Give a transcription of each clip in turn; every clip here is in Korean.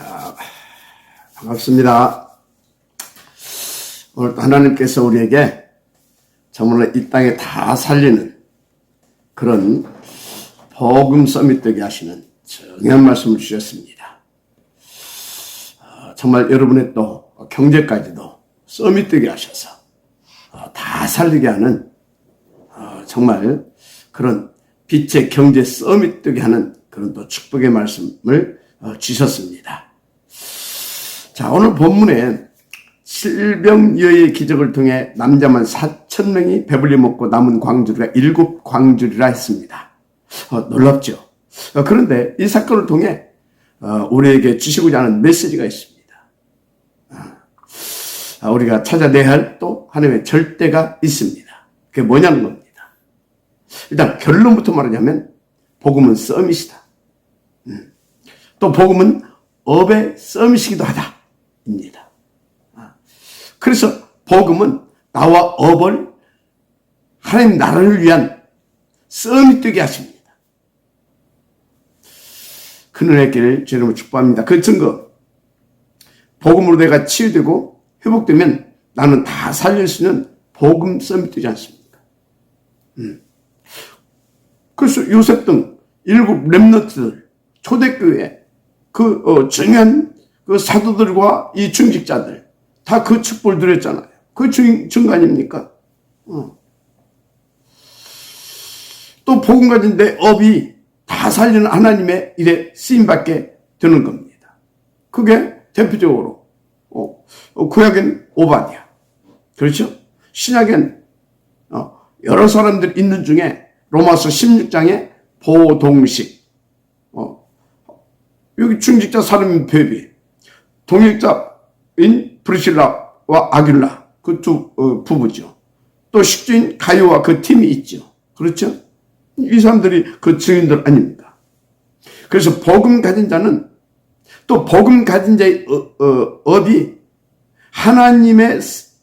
자, 반갑습니다. 오늘 또 하나님께서 우리에게 정말로 이 땅에 다 살리는 그런 복음 서밋 되게 하시는 정한 말씀을 주셨습니다. 어, 정말 여러분의 또 경제까지도 서밋 되게 하셔서 어, 다 살리게 하는 어, 정말 그런 빛의 경제 서밋 되게 하는 그런 또 축복의 말씀을 어, 주셨습니다. 자, 오늘 본문에 실병여의 기적을 통해 남자만 4천 명이 배불리 먹고 남은 광주리가 일곱 광주리라 했습니다. 어, 놀랍죠? 어, 그런데 이 사건을 통해 어, 우리에게 주시고자 하는 메시지가 있습니다. 아, 우리가 찾아내야 할 또 하나님의 절대가 있습니다. 그게 뭐냐는 겁니다. 일단 결론부터 말하자면 복음은 썸이시다. 음. 또 복음은 업의 썸이시기도 하다 입니다. 아, 그래서 복음은 나와 업을 하나님 나라를 위한 썸이 되게 하십니다. 그늘의 길을 주님을 축복합니다. 그 증거 복음으로 내가 치유되고 회복되면 나는 다 살릴 수 있는 복음 썸이 되지 않습니까? 음. 그래서 요셉 등 일곱 랩너트들 초대교회 그 어, 중요한 그 사도들과 이 중직자들 다 그 축복을 드렸잖아요. 그 증, 증거 아닙니까? 어. 또 복음 가진 내 업이 다 살리는 하나님의 일에 쓰임받게 되는 겁니다. 그게 대표적으로 어, 어, 구약엔 오바디아 그렇죠? 신약엔 어, 여러 사람들 있는 중에 로마서 16장에 보동식 어, 여기 중직자 사람 베비 동역자인 브리실라와 아길라 그두 어, 부부죠. 또 식주인 가요와 그 팀이 있죠. 그렇죠? 이 사람들이 그 증인들 아닙니까? 그래서 복음 가진 자는 또 복음 가진 자의 어, 어, 업이 하나님의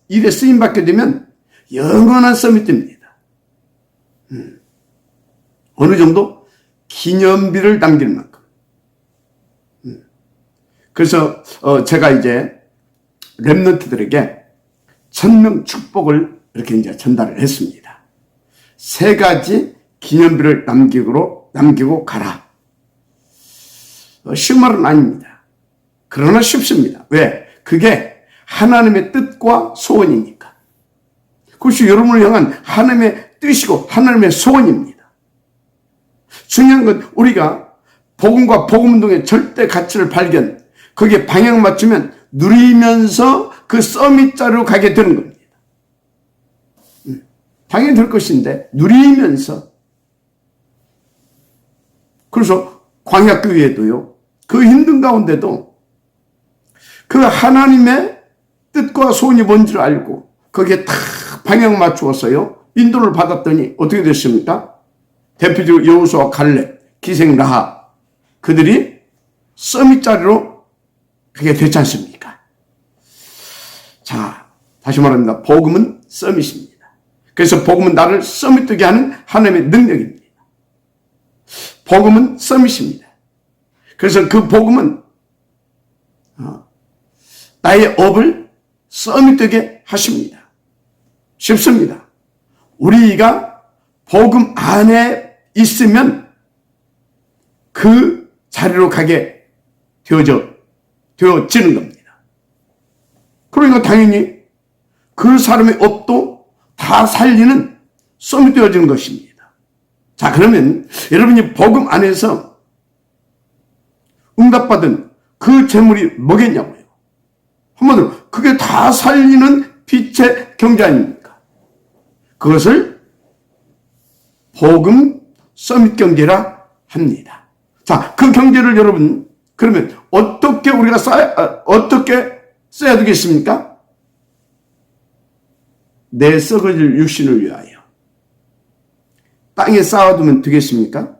일에 쓰임 받게 되면 영원한 됩니다. 음. 어느 정도 기념비를 남길 만큼. 음. 그래서 어, 제가 이제 랩런트들에게 천명 축복을 이렇게 이제 전달을 했습니다. 세 가지 기념비를 남기고 남기고 가라. 어, 쉬운 말은 아닙니다. 그러나 쉽습니다. 왜? 그게 하나님의 뜻과 소원이니까. 그것이 여러분을 향한 하나님의 뜻이고 하나님의 소원입니다. 중요한 건 우리가 복음과 복음 운동의 절대 가치를 발견, 거기에 방향 맞추면 누리면서 그 서밋 자리로 가게 되는 겁니다. 음, 당연히 될 것인데 누리면서 그래서 광약교회도요. 그 힘든 가운데도 그 하나님의 뜻과 소원이 뭔지를 알고 거기에 다 방향 맞추었어요. 인도를 받았더니 어떻게 됐습니까? 대표적으로 여호수와 갈렙, 기생 라하 그들이 서밋 자리로 그게 됐지 않습니까? 자, 다시 말합니다. 복음은 서밋입니다. 그래서 복음은 나를 서밋 되게 하는 하나님의 능력입니다. 복음은 서밋입니다. 그래서 그 복음은 어, 나의 업을 서밋 되게 하십니다. 쉽습니다. 우리가 복음 안에 있으면 그 자리로 가게 되어져, 되어지는 겁니다. 그러니까 당연히 그 사람의 업도 다 살리는 썸이 되어지는 것입니다. 자, 그러면 여러분이 복음 안에서 응답받은 그 재물이 뭐겠냐고요. 한마디로 그게 다 살리는 빛의 경제 아닙니까? 그것을 복음 서밋 경제라 합니다. 자, 그 경제를 여러분 그러면 어떻게 우리가 써야 어, 어떻게 써야 되겠습니까? 내 썩어질 육신을 위하여 땅에 쌓아두면 되겠습니까?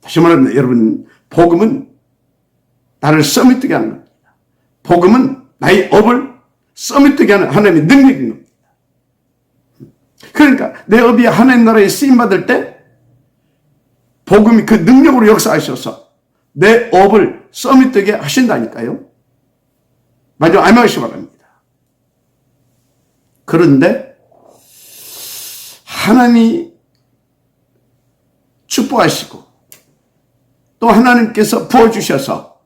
다시 말합니다. 여러분, 복음은 나를 써밋뜨게 하는 겁니다. 복음은 나의 업을 써밋뜨게 하는 하나님의 능력인 겁니다. 그러니까 내 업이 하나님 나라에 쓰임받을 때 복음이 그 능력으로 역사하셔서 내 업을 썸이 뜨게 하신다니까요. 마지막 알마시 바랍니다. 그런데 하나님이 축복하시고 또 하나님께서 부어주셔서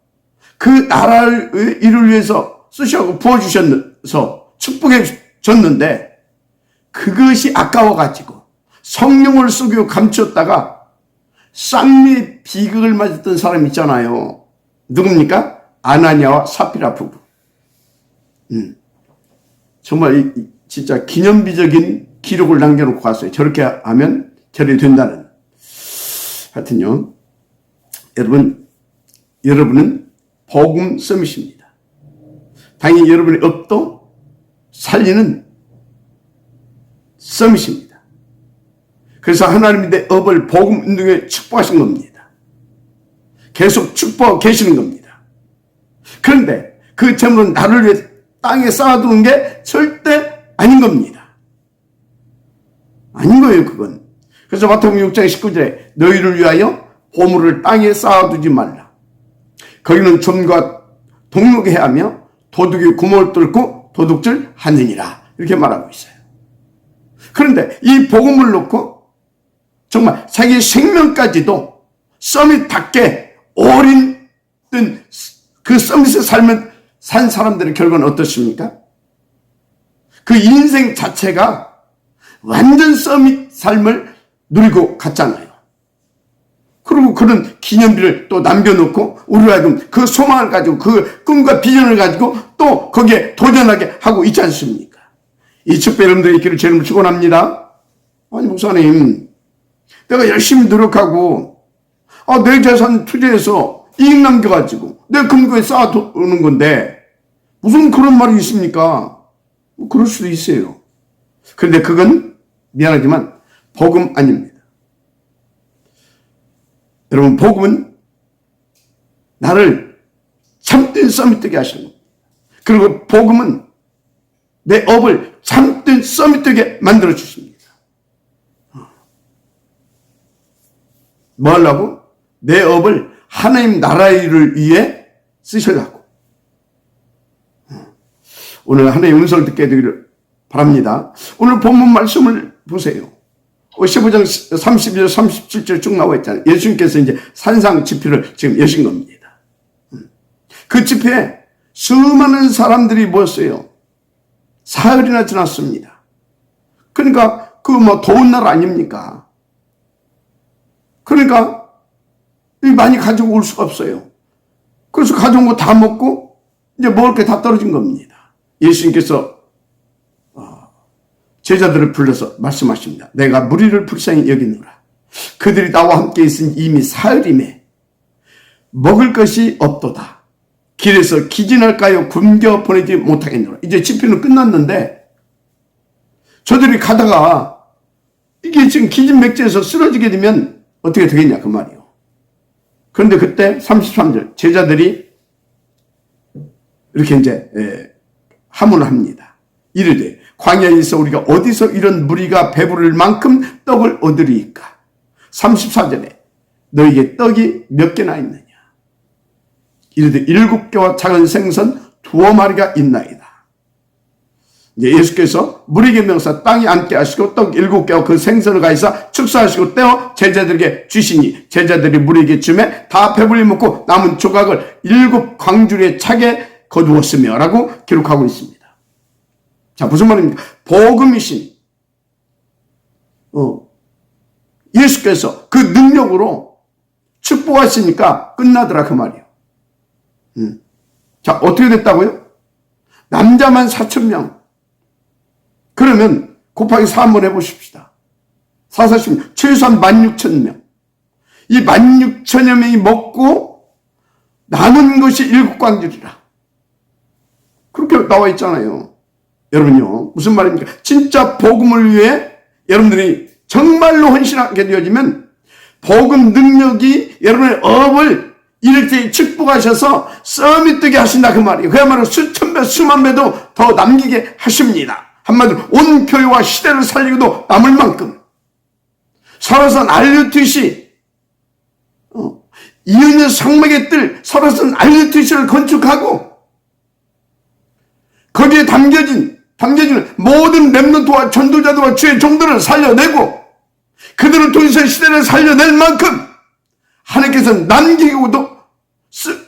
그 나라를 일을 위해서 쓰시고 부어주셔서 축복해 줬는데 그것이 아까워가지고 성령을 쏘고 감췄다가 쌍미의 비극을 맞았던 사람 있잖아요. 누굽니까? 아나니아와 사피라 부부. 음. 정말 진짜 기념비적인 기록을 남겨놓고 갔어요. 저렇게 하면 저리 된다는. 하여튼요. 여러분, 여러분은 복음 썸이십니다. 당연히 여러분의 업도 살리는 썸이십니다. 그래서 하나님이 내 업을 복음 운동에 축복하신 겁니다. 계속 축복하고 계시는 겁니다. 그런데 그 점은 나를 위해 땅에 쌓아두는 게 절대 아닌 겁니다. 아닌 거예요, 그건. 그래서 마태복음 6장 19절에 너희를 위하여 보물을 땅에 쌓아두지 말라. 거기는 좀과 동록해야 하며 도둑이 구멍을 뚫고 도둑질 하느니라. 이렇게 말하고 있어요. 그런데 이 복음을 놓고 정말 자기 생명까지도 썸이 닿게 어린 그 썸밋에 살면 산 사람들의 결과는 어떻습니까? 그 인생 자체가 완전 썸밋 삶을 누리고 갔잖아요. 그리고 그런 기념비를 또 남겨놓고 우리 하여금 그 소망을 가지고 그 꿈과 비전을 가지고 또 거기에 도전하게 하고 있지 않습니까? 이 축배 여러분들의 길을 제 이름을 축원합니다. 아니 목사님 내가 열심히 노력하고 아, 내 재산 투자해서 이익 남겨가지고 내 금고에 쌓아두는 건데 무슨 그런 말이 있습니까? 뭐 그럴 수도 있어요. 그런데 그건 미안하지만 복음 아닙니다. 여러분 복음은 나를 참된 썸이 뜨게 하시는 겁니다. 그리고 복음은 내 업을 참된 썸이 뜨게 만들어 주십니다. 뭐 하려고? 내 업을 하나님 일을 위해 쓰시려고. 오늘 하나님의 음성을 듣게 되기를 바랍니다. 오늘 본문 말씀을 보세요. 15장 32절 37절 쭉 나와 있잖아요. 예수님께서 이제 산상 집회를 지금 여신 겁니다. 그 집회에 수많은 사람들이 모였어요. 사흘이나 지났습니다. 그러니까 그 뭐 더운 날 아닙니까? 그러니까 많이 가지고 올 수가 없어요. 그래서 가져온 거 다 먹고 이제 먹을 게 다 떨어진 겁니다. 예수님께서 제자들을 불러서 말씀하십니다. 내가 무리를 불쌍히 여기노라. 그들이 나와 함께 있은 이미 사흘임에 먹을 것이 없도다. 길에서 기진할까요? 굶겨 보내지 못하겠노라. 이제 집회는 끝났는데 저들이 가다가 이게 지금 기진맥제에서 쓰러지게 되면 어떻게 되겠냐 그 말이요. 그런데 그때 33절 제자들이 이렇게 이제 하문을 합니다. 이르되 광야에서 우리가 어디서 이런 무리가 배부를 만큼 떡을 얻으리이까? 34절에 너에게 떡이 몇 개나 있느냐? 이르되 일곱 개와 작은 생선 두어 마리가 있나이다. 이제 예수께서 무리의 명사 땅에 앉게 하시고 떡 일곱 개와 그 생선을 가이사 축사하시고 떼어 제자들에게 주시니 제자들이 무리에게 주매 다 배불리 먹고 남은 조각을 일곱 광주리에 차게 거두었으며 라고 기록하고 있습니다. 자, 무슨 말입니까? 복음이신, 어, 예수께서 그 능력으로 축복하시니까 끝나더라, 그 말이요. 음. 자, 어떻게 됐다고요? 남자만 4천 명. 그러면 곱하기 4 한번 해보십시다. 4, 40명. 최소한 16,000명. 이 16,000여 명이 먹고 남은 것이 일곱 광주리라. 그렇게 나와 있잖아요. 여러분요, 무슨 말입니까? 진짜 복음을 위해 여러분들이 정말로 헌신하게 되어지면 복음 능력이 여러분의 업을 이렇게 축복하셔서 썸이 뜨게 하신다 그 말이에요. 그야말로 수천 배, 수만 배도 더 남기게 하십니다. 한마디로 온 교회와 시대를 살리고도 남을 만큼 살아서 날렸듯이 어, 이은의 성막의 뜰 서로선 알루티시를 건축하고 거기에 담겨진 담겨진 모든 렘넌트와 전도자들과 주의 종들을 살려내고 그들을 통해서 시대를 살려낼 만큼 하나님께서 남기고도 쓰,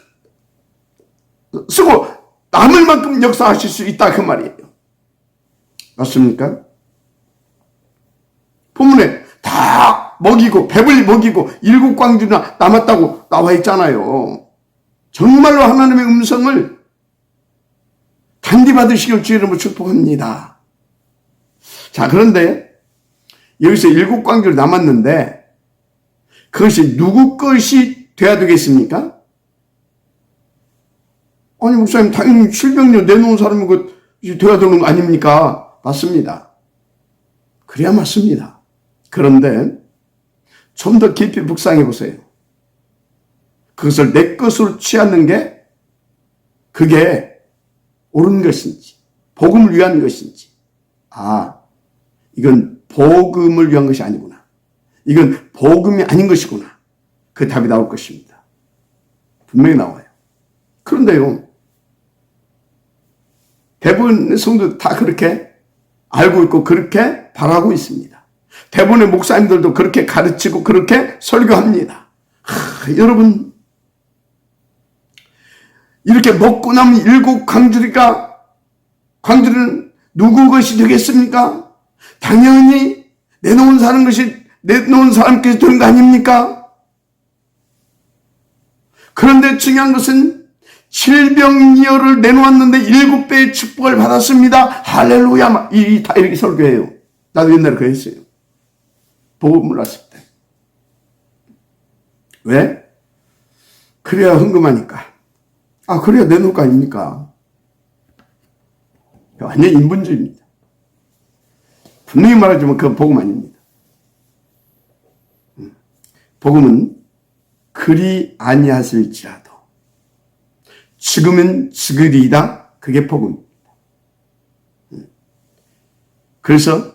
쓰고 남을 만큼 역사하실 수 있다 그 말이에요. 맞습니까? 본문에 다 먹이고 배불리 먹이고 일곱 광주나 남았다고 나와 있잖아요. 정말로 하나님의 음성을 단디 받으시길 주의 이름으로 축복합니다. 자 그런데 여기서 일곱 광주를 남았는데 그것이 누구 것이 돼야 되겠습니까? 아니 목사님 당연히 실병료 내놓은 사람이 그 돼야 되는 거 아닙니까? 맞습니다. 그래야 맞습니다. 그런데 좀 더 깊이 묵상해 보세요. 그것을 내 것으로 취하는 게 그게 옳은 것인지 복음을 위한 것인지 아 이건 복음을 위한 것이 아니구나. 이건 복음이 아닌 것이구나. 그 답이 나올 것입니다. 분명히 나와요. 그런데요. 대부분 성도 다 그렇게 알고 있고 그렇게 바라고 있습니다. 대부분의 목사님들도 그렇게 가르치고 그렇게 설교합니다. 하, 여러분 이렇게 먹고 남은 일곱 광주리가 광주리는 누구 것이 되겠습니까? 당연히 내놓은 사람 것이 내놓은 사람께서 되는 거 아닙니까? 그런데 중요한 것은 칠병이어를 내놓았는데 일곱 배의 축복을 받았습니다. 할렐루야. 이, 다 이렇게 설교해요. 나도 옛날에 그랬어요. 보고 몰랐을 때. 왜? 그래야 흥금하니까. 아, 그래야 내놓을 거 아닙니까? 완전 인본주의입니다. 분명히 말하지만 그건 복음 아닙니다. 음. 복음은 그리 아니하실지라도 지금은 지그리이다. 그게 복음입니다. 음. 그래서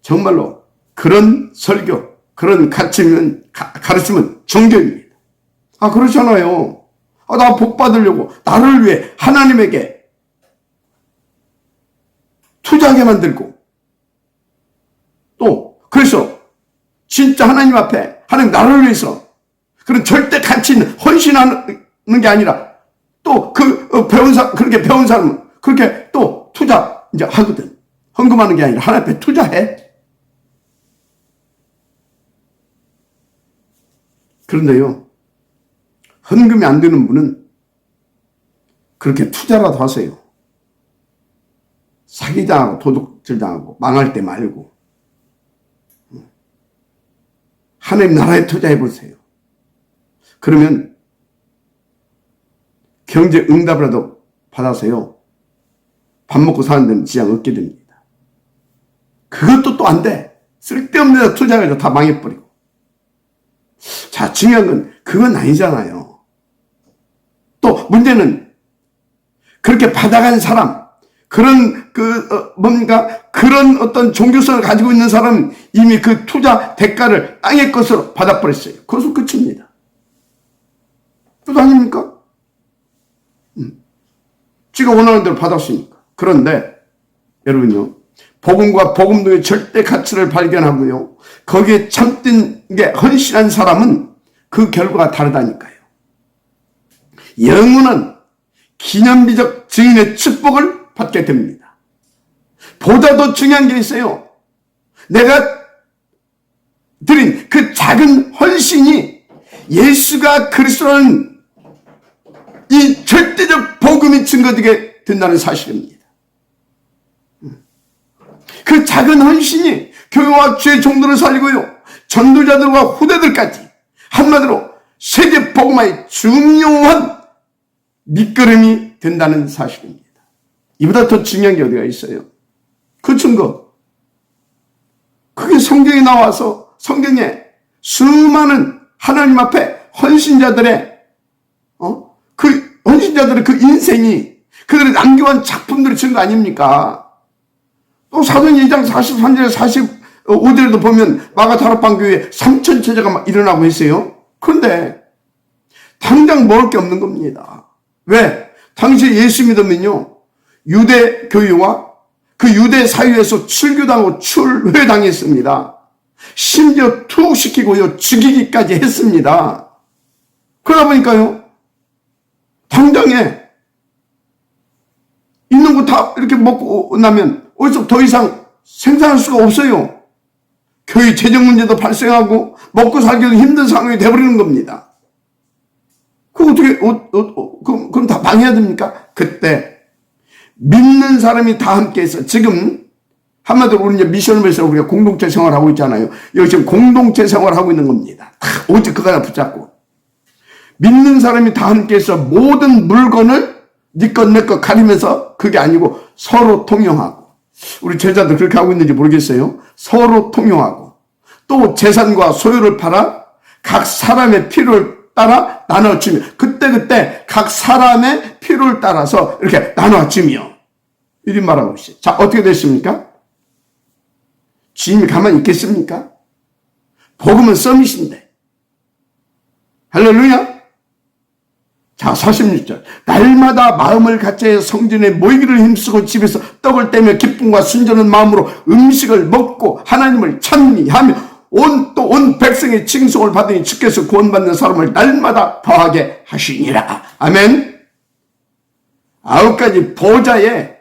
정말로 그런 설교, 그런 가르침은, 가르침은 종교입니다. 아, 그렇잖아요. 아, 나 복 받으려고, 나를 위해 하나님에게 투자하게 만들고, 또, 그래서 진짜 하나님 앞에, 하나님 나를 위해서 그런 절대 가치 있는 헌신하는 게 아니라 또 그 배운 사 그렇게 배운 사람은 그렇게 또 투자 이제 하거든. 헌금하는 게 아니라 하나님 앞에 투자해. 그런데요, 헌금이 안 되는 분은 그렇게 투자라도 하세요. 사기당하고 도둑질 당하고 망할 때 말고 하나님 나라에 투자해 보세요. 그러면 경제 응답이라도 받아서요. 밥 먹고 사는 데는 지장 없게 됩니다. 그것도 또 안 돼. 쓸데없는 데다 투자해서 다 망해버리고. 자, 중요한 건 그건 아니잖아요. 또 문제는 그렇게 받아간 사람, 그런 그 어, 뭡니까 그런 어떤 종교성을 가지고 있는 사람은 이미 그 투자 대가를 땅의 것으로 받아버렸어요. 그것은 끝입니다. 그것 아닙니까? 음. 지가 원하는 대로 받았으니까. 그런데 여러분요. 복음과 복음도의 절대 가치를 발견하고요. 거기에 참된 게 헌신한 사람은 그 결과가 다르다니까요. 영원한 기념비적 증인의 축복을 받게 됩니다. 보다 더 중요한 게 있어요. 내가 드린 그 작은 헌신이 예수가 그리스도는 이 절대적 복음이 증거되게 된다는 사실입니다. 그 작은 헌신이 교회와 주의 종들을 살리고요. 전도자들과 후대들까지 한마디로 세계 복음화의 중요한 밑거름이 된다는 사실입니다. 이보다 더 중요한 게 어디가 있어요? 그 증거. 그게 성경에 나와서 성경에 수많은 하나님 앞에 헌신자들의 어? 그 헌신자들의 그 인생이 그들의 남겨온 작품들이 증거 아닙니까? 또 사도행 2장 43절에 45절에도 보면 마가다락방 교회에 3천 제자가 막 일어나고 있어요. 그런데 당장 먹을 게 없는 겁니다. 왜? 당시 예수 믿으면요. 유대 교회와 그 유대 사회에서 출교당하고 출회당했습니다. 심지어 투옥시키고요. 죽이기까지 했습니다. 그러다 보니까요. 당장에 있는 거 다 이렇게 먹고 나면 어디서 더 이상 생산할 수가 없어요. 교회 재정 문제도 발생하고 먹고 살기도 힘든 상황이 돼버리는 겁니다. 그 어떻게 어, 어, 어, 그럼, 그럼 다 방해해야 됩니까? 그때 믿는 사람이 다 함께해서 지금 한마디로 우리 이제 미션을위해서 우리가 공동체 생활하고 있잖아요. 여기 지금 공동체 생활하고 있는 겁니다. 다 오직 그거 하나 붙잡고 믿는 사람이 다 함께해서 모든 물건을 네것내것 가리면서 그게 아니고 서로 통용하고 우리 제자들 그렇게 하고 있는지 모르겠어요. 서로 통용하고 또 재산과 소유를 팔아 각 사람의 필요를 따라 나눠주며 그때그때 각 사람의 필요를 따라서 이렇게 나눠주며 이리 말하고 있어요. 자 어떻게 됐습니까? 주님이 가만히 있겠습니까? 복음은 썸이신데 할렐루야 자, 46절. 날마다 마음을 같이 성전에 모이기를 힘쓰고 집에서 떡을 떼며 기쁨과 순전한 마음으로 음식을 먹고 하나님을 찬미하며 온, 또 온 백성의 칭송을 받으니 주께서 구원받는 사람을 날마다 더하게 하시니라. 아멘. 아홉 가지 보좌에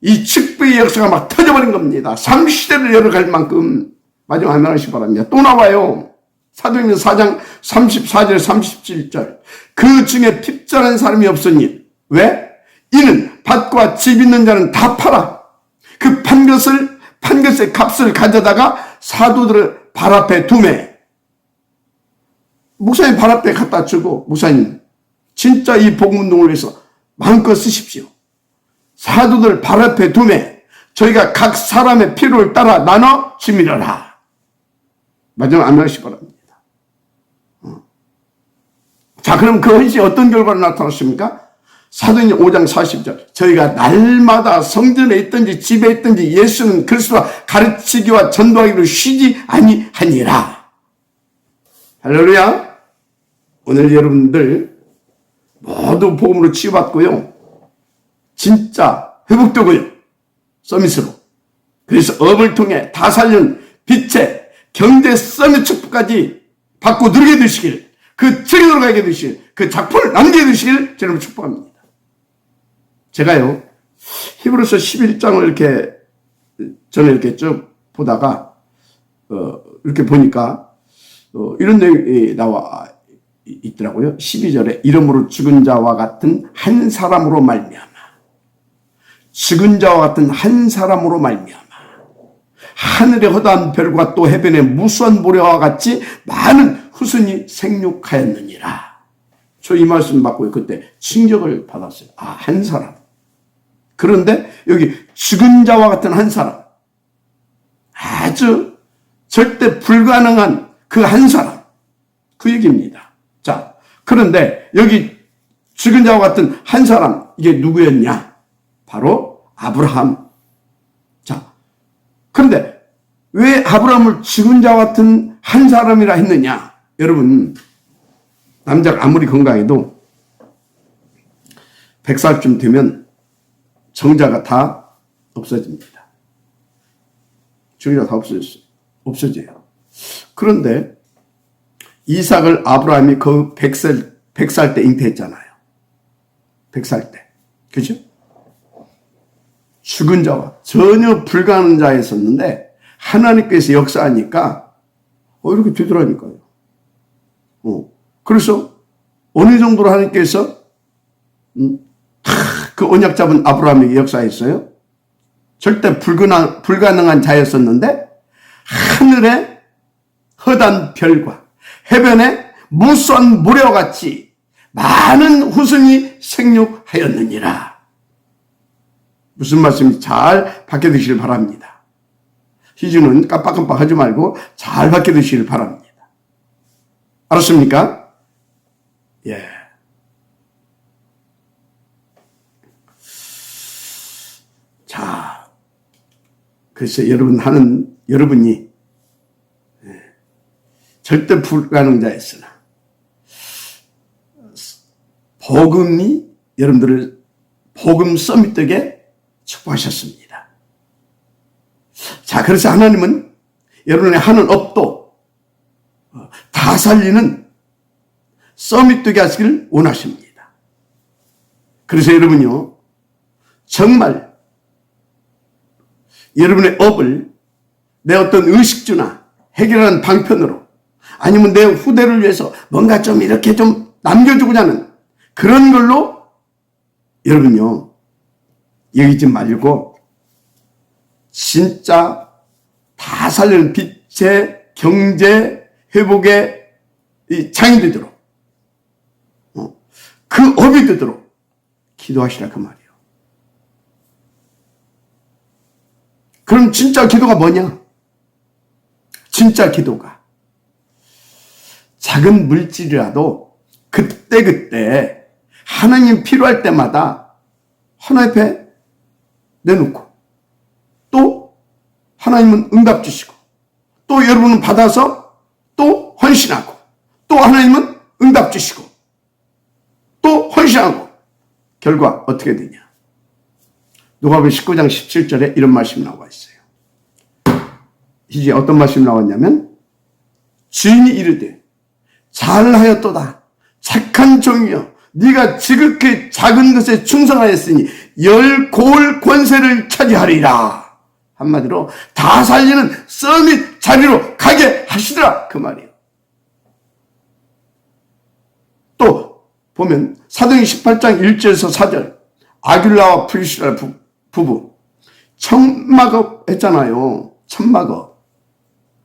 이 축복의 역사가 막 터져버린 겁니다. 삼시대를 열어갈 만큼. 마지막 하나 하시 바랍니다. 또 나와요. 사도행전 4장 34절 37절. 그 중에 핍절한 사람이 없으니. 왜? 이는 밭과 집 있는 자는 다 팔아. 그 판 것을 판 것의 값을 가져다가 사도들을 발 앞에 두매. 목사님 발 앞에 갖다 주고 목사님 진짜 이 복음운동을 위해서 마음껏 쓰십시오. 사도들 발 앞에 두매. 저희가 각 사람의 필요를 따라 나눠 주미려라. 마지막 안녕하시 바랍니다 자, 그럼 그것이 어떤 결과로 나타났습니까? 사도행전 5장 40절. 저희가 날마다 성전에 있든지 집에 있든지 예수는 그리스도와 가르치기와 전도하기로 쉬지 아니하니라. 할렐루야. 오늘 여러분들 모두 복음으로 치유받고요. 진짜 회복되고요. 서밋으로. 그래서 업을 통해 다 살린 빛의 경제 서밋 축복까지 받고 누리게 되시길 그 책으로 가게 되실 그 작품을 남게 되시길 저는 축복합니다. 제가요 히브리서 11장을 이렇게 저는 이렇게 쭉 보다가 어, 이렇게 보니까 어, 이런 내용이 나와 있더라고요. 12절에 이름으로 죽은 자와 같은 한 사람으로 말미암아 죽은 자와 같은 한 사람으로 말미암아 하늘의 허다한 별과 또 해변의 무수한 모래와 같이 많은 후순이 생육하였느니라. 저 이 말씀 받고 그때 충격을 받았어요. 아, 한 사람. 그런데 여기 죽은 자와 같은 한 사람. 아주 절대 불가능한 그 한 사람. 그 얘기입니다. 자, 그런데 여기 죽은 자와 같은 한 사람, 이게 누구였냐? 바로 아브라함. 자, 그런데 왜 아브라함을 죽은 자와 같은 한 사람이라 했느냐? 여러분, 남자가 아무리 건강해도 100살쯤 되면 정자가 다 없어집니다. 정자가 다 없어졌어요. 없어져요. 그런데 이삭을 아브라함이 그 100살, 100살 때 잉태했잖아요. 100살 때. 그죠? 죽은 자와 전혀 불가능한 자였었는데 하나님께서 역사하니까 어, 이렇게 되더라니까요. 어. 그래서 어느 정도로 하나님께서 음, 그 언약 잡은 아브라함에게 역사했어요. 절대 불가능, 불가능한 자였었는데 하늘의 허단 별과 해변의 무수한 모래와 같이 많은 후손이 생육하였느니라. 무슨 말씀인지 잘 받게 되시길 바랍니다. 희주는 깜빡깜빡 하지 말고 잘 받게 되시길 바랍니다. 알았습니까? 예. 자, 글쎄 여러분 하는 여러분이 예, 절대 불가능자였으나 복음이 여러분들을 복음 서밋되게 축복하셨습니다. 자, 그래서 하나님은 여러분의 하는 업도 다 살리는 서밋되게 하시기를 원하십니다. 그래서 여러분요, 정말 여러분의 업을 내 어떤 의식주나 해결하는 방편으로 아니면 내 후대를 위해서 뭔가 좀 이렇게 좀 남겨주고자 하는 그런 걸로 여러분요, 여기지 말고 진짜 다 살리는 빛의 경제 회복의 장이 되도록 어, 그 업이 되도록 기도하시라 그 말이에요. 그럼 진짜 기도가 뭐냐? 진짜 기도가 작은 물질이라도 그때그때 하나님 필요할 때마다 하나님 앞에 내놓고 또 하나님은 응답 주시고 또 여러분은 받아서 또 헌신하고 또 하나님은 응답 주시고 또 헌신하고 결과 어떻게 되냐? 누가복음 19장 17절에 이런 말씀이 나와 있어요. 이제 어떤 말씀이 나왔냐면 주인이 이르되 잘하였도다 착한 종이여 네가 지극히 작은 것에 충성하였으니 열 고을 권세를 차지하리라 한마디로 다 살리는 서밋 자리로 가게 하시더라 그 말이에요 또 보면 사도행 18장 1절에서 4절 아귤라와 프리시라 부부 천막업 했잖아요 천막업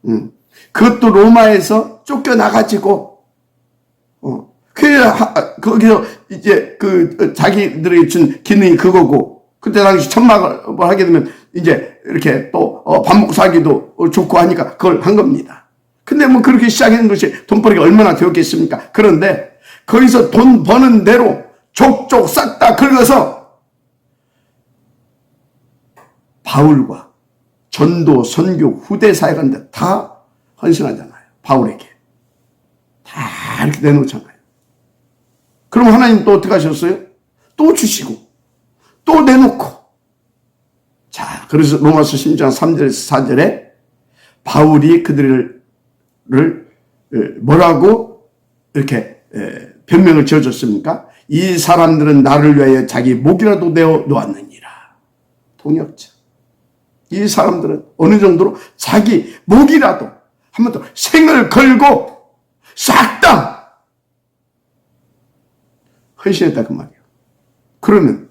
음. 그것도 로마에서 쫓겨나가지고 어. 거기서 이제 그 자기들이 준 기능이 그거고 그때 당시 천막을 하게 되면 이제 이렇게 또밥 먹고 살기도 좋고 하니까 그걸 한 겁니다. 근데 뭐 그렇게 시작하는 것이 돈벌이가 얼마나 되었겠습니까? 그런데 거기서 돈 버는 대로 족족 싹 다 긁어서 바울과 전도, 선교, 후대 사역하는데 다 헌신하잖아요. 바울에게. 다 이렇게 내놓잖아요. 그럼 하나님 또 어떻게 하셨어요? 또 주시고, 또 내놓고. 자, 그래서 로마서 10장 3절에서 4절에 바울이 그들을 뭐라고 이렇게 변명을 지어줬습니까? 이 사람들은 나를 위하여 자기 목이라도 내어 놓았느니라. 동역자. 이 사람들은 어느 정도로 자기 목이라도 한번 더 생을 걸고 싹 다 헌신했다 그 말이에요. 그러면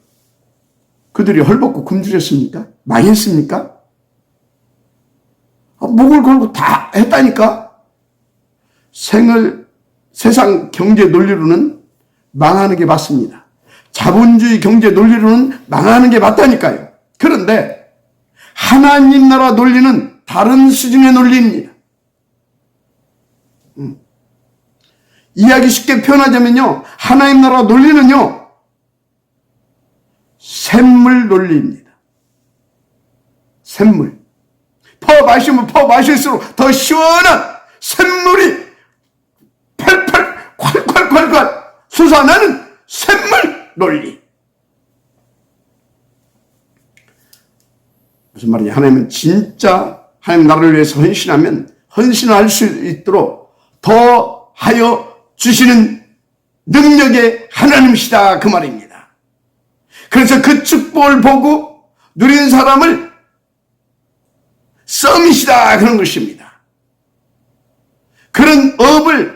그들이 헐벗고 굶주렸습니까? 망했습니까? 아, 목을 걸고 다 했다니까? 생을 세상 경제 논리로는 망하는 게 맞습니다. 자본주의 경제 논리로는 망하는 게 맞다니까요. 그런데 하나님 나라 논리는 다른 수준의 논리입니다. 음. 이야기 쉽게 표현하자면요. 하나님 나라 논리는요. 샘물 논리입니다. 샘물. 퍼 마시면 퍼 마실수록 더 시원한 샘물이 콸콸콸콸 솟아나는 샘물 논리. 무슨 말이냐. 하나님은 진짜 하나님 나라를 위해서 헌신하면 헌신할 수 있도록 더 하여 주시는 능력의 하나님이시다 그 말입니다. 그래서 그 축복을 보고 누린 사람을 썸이시다 그런 것입니다. 그런 업을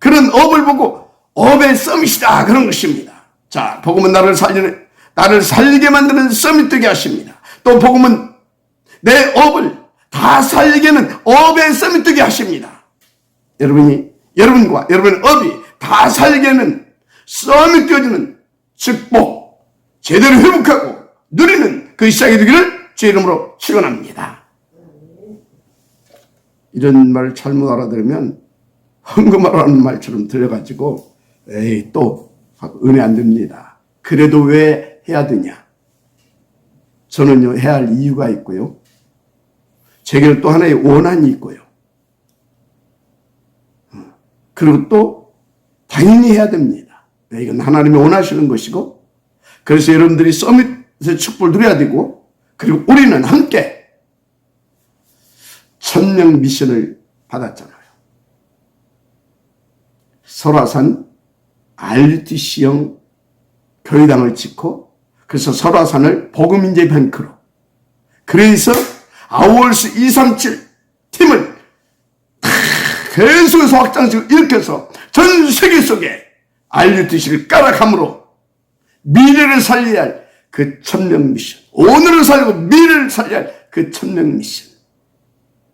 그런 업을 보고 업의 썸이시다 그런 것입니다. 자, 복음은 나를 살리는 나를 살게 만드는 썸이 되게 하십니다. 또 복음은 내 업을 다 살게 하는 업의 썸이 되게 하십니다. 여러분이 여러분과 여러분의 업이 다 살게는 썸이 뛰어지는 축복, 제대로 회복하고 누리는 그 시작이 되기를 주 이름으로 축원합니다. 이런 말 잘못 알아들으면 헌금하라는 말처럼 들려가지고 에이 또 은혜 안 됩니다. 그래도 왜 해야 되냐? 저는요 해야 할 이유가 있고요. 제게는 또 하나의 원한이 있고요. 그리고 또 당연히 해야 됩니다. 네, 이건 하나님이 원하시는 것이고 그래서 여러분들이 서밋의 축복을 누려야 되고 그리고 우리는 함께 천명 미션을 받았잖아요. 설화산 RUTC형 교회당을 짓고 그래서 설화산을 복음인재 뱅크로. 그래서 아월스 237 팀을 계속해서 확장시키고 일으켜서 전 세계 속에 RUTC를 깔아감으로 미래를 살려야 할 그 천명 미션 오늘을 살리고 미래를 살려야 할 그 천명 미션.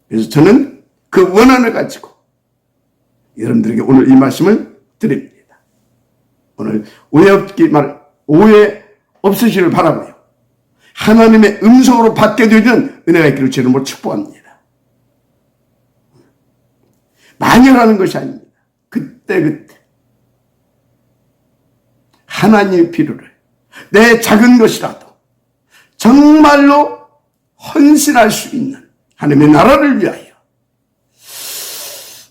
그래서 저는 그 원한을 가지고 여러분들에게 오늘 이 말씀을 드립니다. 오늘 오해 없기 말, 오해 없으시길 바라고요. 하나님의 음성으로 받게 되는 은혜가 있기를 주님으로 뭐 축복합니다. 만연하는 것이 아닙니다. 그때 그때 하나님의 필요를 내 작은 것이라도 정말로 헌신할 수 있는 하나님의 나라를 위하여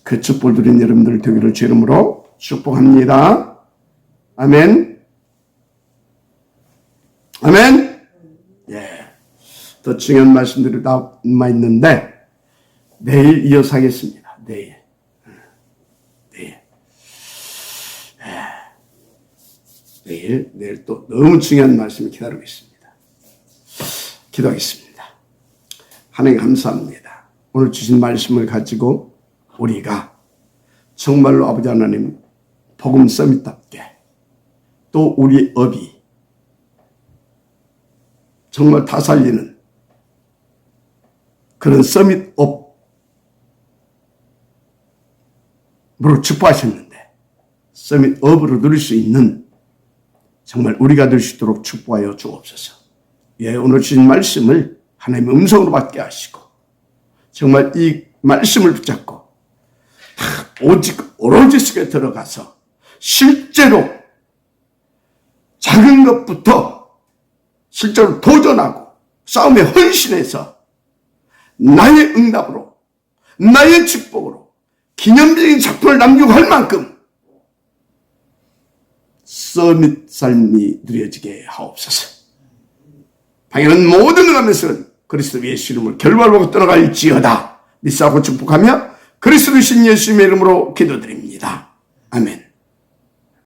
그 축복을 드린 여러분들 되기를 주 이름으로 축복합니다. 아멘. 아멘. 예. 더 중요한 말씀들이 남아 있는데 내일 이어서 하겠습니다. 내일. 내일. 예. 내일, 내일 또 너무 중요한 말씀이 기다리고 있습니다. 기도하겠습니다. 하나님 감사합니다. 오늘 주신 말씀을 가지고 우리가 정말로 아버지 하나님 복음 서밋답게 또 우리 업이 정말 다 살리는 그런 서밋 업으로 축복하셨는데 서밋 업으로 누릴 수 있는 정말 우리가 될 수 있도록 축복하여 주옵소서. 예, 오늘 주신 말씀을 하나님의 음성으로 받게 하시고 정말 이 말씀을 붙잡고 오직 오로지 속에 들어가서 실제로 작은 것부터 실제로 도전하고 싸움에 헌신해서 나의 응답으로 나의 축복으로 기념적인 작품을 남기고 할 만큼 서밋 삶이 누려지게 하옵소서. 당연한 모든 가면서 그리스도 예수 이름을 결말보고 떠나갈지어다. 믿사고 축복하며 그리스도 신 예수님의 이름으로 기도드립니다. 아멘.